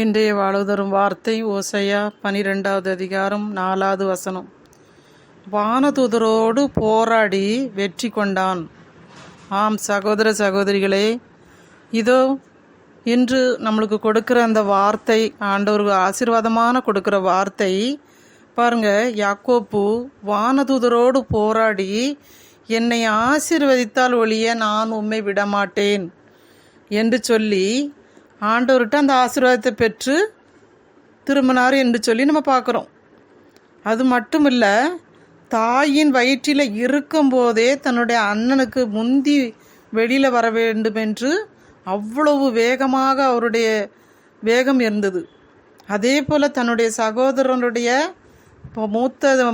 இன்றைய வாழ்தரும் வார்த்தை ஓசையா பனிரெண்டாவது அதிகாரம் நாலாவது வசனம். வானதூதரோடு போராடி வெற்றி கொண்டான். ஆம் சகோதர சகோதரிகளே இதோ இன்று நம்மளுக்கு கொடுக்குற அந்த வார்த்தை ஆண்டவருக்கு ஆசீர்வாதமான கொடுக்குற வார்த்தை பாருங்க யாக்கோப்பு வானதூதரோடு போராடி என்னை ஆசீர்வதித்தால் ஒழிய நான் உண்மை விடமாட்டேன் என்று சொல்லி ஆண்டவர்கிட்ட அந்த ஆசீர்வாதத்தை பெற்று திரும்பினார் என்று சொல்லி நம்ம பார்க்குறோம். அது மட்டும் இல்லை தாயின் வயிற்றில் இருக்கும்போதே தன்னுடைய அண்ணனுக்கு முந்தி வெளியில் வர வேண்டும் என்று அவ்வளவு வேகமாக அவருடைய வேகம் இருந்தது. அதே போல் தன்னுடைய சகோதரனுடைய மூத்த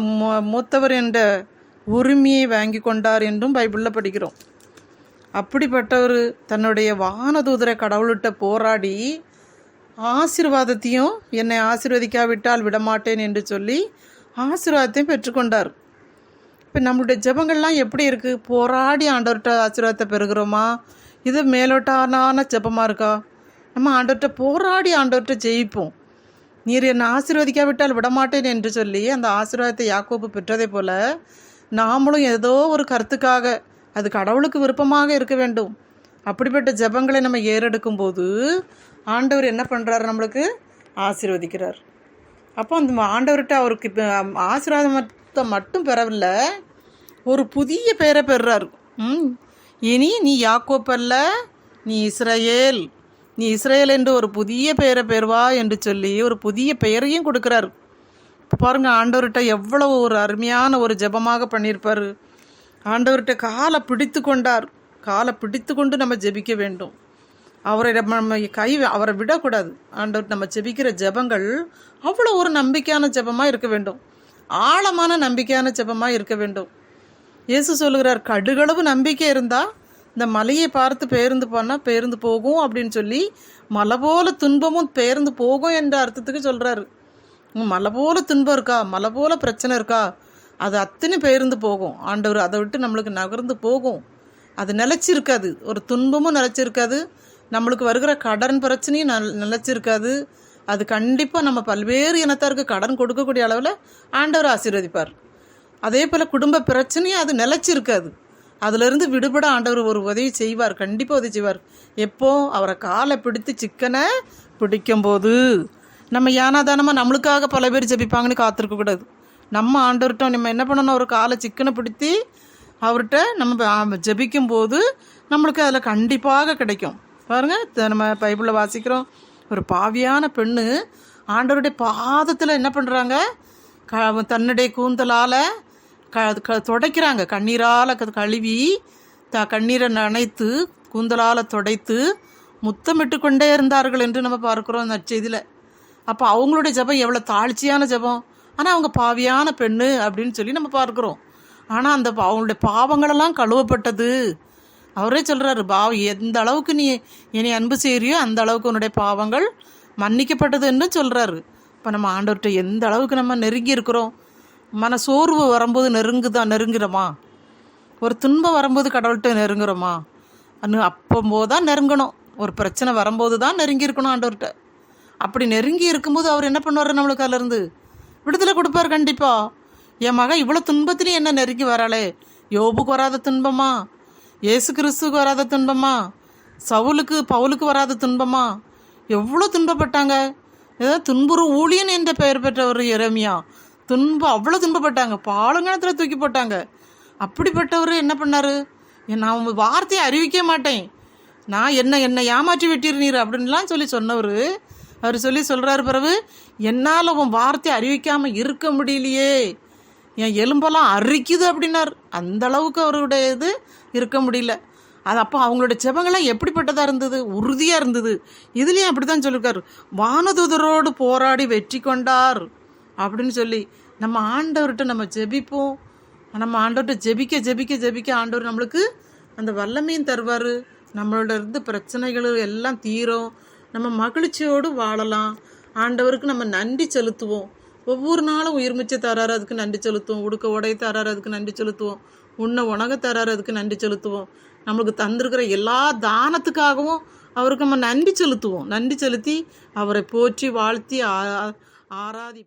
மூத்தவர் என்ற உரிமையை வாங்கி கொண்டார் என்றும் பைபிளில் படிக்கிறோம். அப்படிப்பட்டவர் தன்னுடைய வானதூதரை கடவுள்கிட்ட போராடி ஆசீர்வாதத்தையும் என்னை ஆசீர்வதிக்காவிட்டால் விடமாட்டேன் என்று சொல்லி ஆசீர்வாதத்தையும் பெற்றுக்கொண்டார். இப்போ நம்மளுடைய ஜெபங்கள்லாம் எப்படி இருக்குது போராடி ஆண்டவர்கிட்ட ஆசீர்வாதத்தை பெறுகிறோமா? இது மேலோட்டான ஜெபமாக இருக்கா? நம்ம ஆண்டவர்கிட்ட போராடி ஆண்டவர்கிட்ட ஜெயிப்போம். நீர் என்னை ஆசீர்வதிக்காவிட்டால் விடமாட்டேன் என்று சொல்லி அந்த ஆசீர்வாதத்தை யாக்கோப்பு பெற்றதை போல் நாமளும் ஏதோ ஒரு கருத்துக்காக அது கடவுளுக்கு விருப்பமாக இருக்க வேண்டும். அப்படிப்பட்ட ஜெபங்களை நம்ம ஏறெடுக்கும் போது ஆண்டவர் என்ன பண்ணுறாரு நம்மளுக்கு? ஆசீர்வதிக்கிறார். அப்போ அந்த ஆண்டவர்கிட்ட அவருக்கு ஆசீர்வாதத்தை மட்டும் பெறவில்லை ஒரு புதிய பெயரை பெறுறாரு. ம். இனி நீ யாக்கோப்பல்ல நீ இஸ்ரேல் நீ இஸ்ரேல் என்று ஒரு புதிய பெயரை பெறுவா என்று சொல்லி ஒரு புதிய பெயரையும் கொடுக்குறாரு. பாருங்கள் பாருங்க ஆண்டவர்கிட்ட எவ்வளவு ஒரு அருமையான ஒரு ஜெபமாக பண்ணியிருப்பார். ஆண்டவர்கிட்ட காலை பிடித்து கொண்டார். காலை பிடித்து கொண்டு நம்ம ஜெபிக்க வேண்டும். அவரை நம்ம கை அவரை விடக்கூடாது. ஆண்டவர் நம்ம ஜெபிக்கிற ஜெபங்கள் அவ்வளோ ஒரு நம்பிக்கையான ஜெபமாக இருக்க வேண்டும். ஆழமான நம்பிக்கையான ஜெபமாக இருக்க வேண்டும். இயேசு சொல்லுகிறார் கடுகளவு நம்பிக்கை இருந்தால் இந்த மலையை பார்த்து பேருந்து போனால் பேருந்து போகும் அப்படின்னு சொல்லி மலை போல துன்பமும் பேருந்து போகும் என்ற அர்த்தத்துக்கு சொல்கிறாரு மலை போல துன்பம் இருக்கா? மலை போல பிரச்சனை இருக்கா? அது அத்தனை பேருந்து போகும். ஆண்டவர் அதை விட்டு நம்மளுக்கு நகர்ந்து போகும். அது நிலச்சிருக்காது. ஒரு துன்பமும் நிலச்சிருக்காது. நம்மளுக்கு வருகிற கடன் பிரச்சனையும் நல் நிலச்சிருக்காது. அது கண்டிப்பாக நம்ம பல்வேறு இனத்தாருக்கு கடன் கொடுக்கக்கூடிய அளவில் ஆண்டவர் ஆசீர்வதிப்பார். அதே போல் குடும்ப பிரச்சனையும் அது நிலச்சிருக்காது. அதிலிருந்து விடுபட ஆண்டவர் ஒரு உதவி செய்வார். கண்டிப்பாக உதவி செய்வார். எப்போ? அவரை காலை பிடித்து சிக்கனை பிடிக்கும்போது. நம்ம யானாதானமாக நம்மளுக்காக பல பேர் ஜெபிப்பாங்கன்னு காத்திருக்கக்கூடாது. நம்ம ஆண்டவர்கிட்ட நம்ம என்ன பண்ணணும்? ஒரு காலை சிக்கனை பிடித்தி அவர்கிட்ட நம்ம ஜபிக்கும் போது நம்மளுக்கு அதில் கண்டிப்பாக கிடைக்கும். பாருங்க நம்ம பைபிளில் வாசிக்கிறோம். ஒரு பாவியான பெண்ணு ஆண்டவருடைய பாதத்தில் என்ன பண்ணுறாங்க க தன்னுடைய கூந்தலால் க க துடைக்கிறாங்க. கண்ணீரால் க கழுவி த கண்ணீரை நனைத்து கூந்தலால் துடைத்து முத்தமிட்டு கொண்டே இருந்தார்கள் என்று நம்ம பார்க்குறோம் நற்செய்தியில். அப்போ அவங்களுடைய ஜெபம் எவ்வளோ தாழ்ச்சியான ஜெபம். ஆனால் அவங்க பாவியான பெண்ணு அப்படின்னு சொல்லி நம்ம பார்க்குறோம். ஆனால் அந்த பா- அவங்களுடைய பாவங்களெல்லாம் கழுவப்பட்டது. அவரே சொல்கிறாரு பாவம் எந்த அளவுக்கு நீ என்னை அன்பு செய்கிறியோ அந்த அளவுக்கு உன்னுடைய பாவங்கள் மன்னிக்கப்பட்டதுன்னு சொல்கிறாரு இப்போ நம்ம ஆண்டவர்கிட்ட எந்த அளவுக்கு நம்ம நெருங்கி இருக்கிறோம்? மன சோர்வு வரும்போது நெருங்குதான் நெருங்குறோமா ஒரு துன்பம் வரும்போது கடவுள்கிட்ட நெருங்குறோமா? அன்னு அப்போம்போது தான் நெருங்கணும். ஒரு பிரச்சனை வரும்போது தான் நெருங்கி இருக்கணும் ஆண்டவர்கிட்ட. அப்படி நெருங்கி இருக்கும்போது அவர் என்ன பண்ணுவார் நம்மளுக்கு அதிலேருந்து விடுதலை கொடுப்பார் கண்டிப்பாக என் மகன் இவ்வளோ துன்பத்திலையும் என்ன நெருங்கி வராளே. யோபுக்கு வராத துன்பமா? இயேசு கிறிஸ்துக்கு வராத துன்பமா? சவுலுக்கு பவுலுக்கு வராத துன்பமா? எவ்வளோ துன்பப்பட்டாங்க? ஏதோ துன்புறு ஊழியன் என்ற பெயர் பெற்ற ஒரு இறமியா துன்பம் அவ்வளோ துன்பப்பட்டாங்க. பாலங்கணத்தில் தூக்கி போட்டாங்க. அப்படிப்பட்டவர் என்ன பண்ணார்? நான் உங்கள் வார்த்தையை அறிவிக்க மாட்டேன். நான் என்ன என்னை ஏமாற்றி வெட்டிருநீர் அப்படின்லாம் சொல்லி சொன்னவர் அவர் சொல்லி சொல்கிறாரு பிறகு என்னால் உன் வார்த்தையை அறிவிக்காமல் இருக்க முடியலையே. என் எலும்பெல்லாம் அரிக்குது அப்படின்னார். அந்த அளவுக்கு அவருடைய இது இருக்க முடியல. அது அப்போ அவங்களோட ஜெபங்கள்லாம் எப்படிப்பட்டதாக இருந்தது? உறுதியாக இருந்தது. இதுலேயும் அப்படி தான் சொல்லியிருக்காரு வானதூதரோடு போராடி வெற்றி கொண்டார் அப்படின்னு சொல்லி நம்ம ஆண்டவர்கிட்ட நம்ம ஜெபிப்போம். நம்ம ஆண்டவர்கிட்ட ஜெபிக்க ஜெபிக்க ஜெபிக்க ஆண்டவர் நம்மளுக்கு அந்த வல்லமையும் தருவார். நம்மளோட இருந்து பிரச்சனைகள் எல்லாம் தீரும். நம்ம மகிழ்ச்சியோடு வாழலாம். ஆண்டவருக்கு நம்ம நன்றி செலுத்துவோம். ஒவ்வொரு நாளும் உயிர்மிச்ச தராரு அதுக்கு நன்றி செலுத்துவோம். உடுக்க உடைய தராரு அதுக்கு நன்றி செலுத்துவோம். உன்னை உணக தராரு அதுக்கு நன்றி செலுத்துவோம். நம்மளுக்கு தந்திருக்கிற எல்லா தானத்துக்காகவும் அவருக்கு நம்ம நன்றி செலுத்துவோம். நன்றி செலுத்தி அவரை போற்றி வாழ்த்தி ஆ- ஆராதி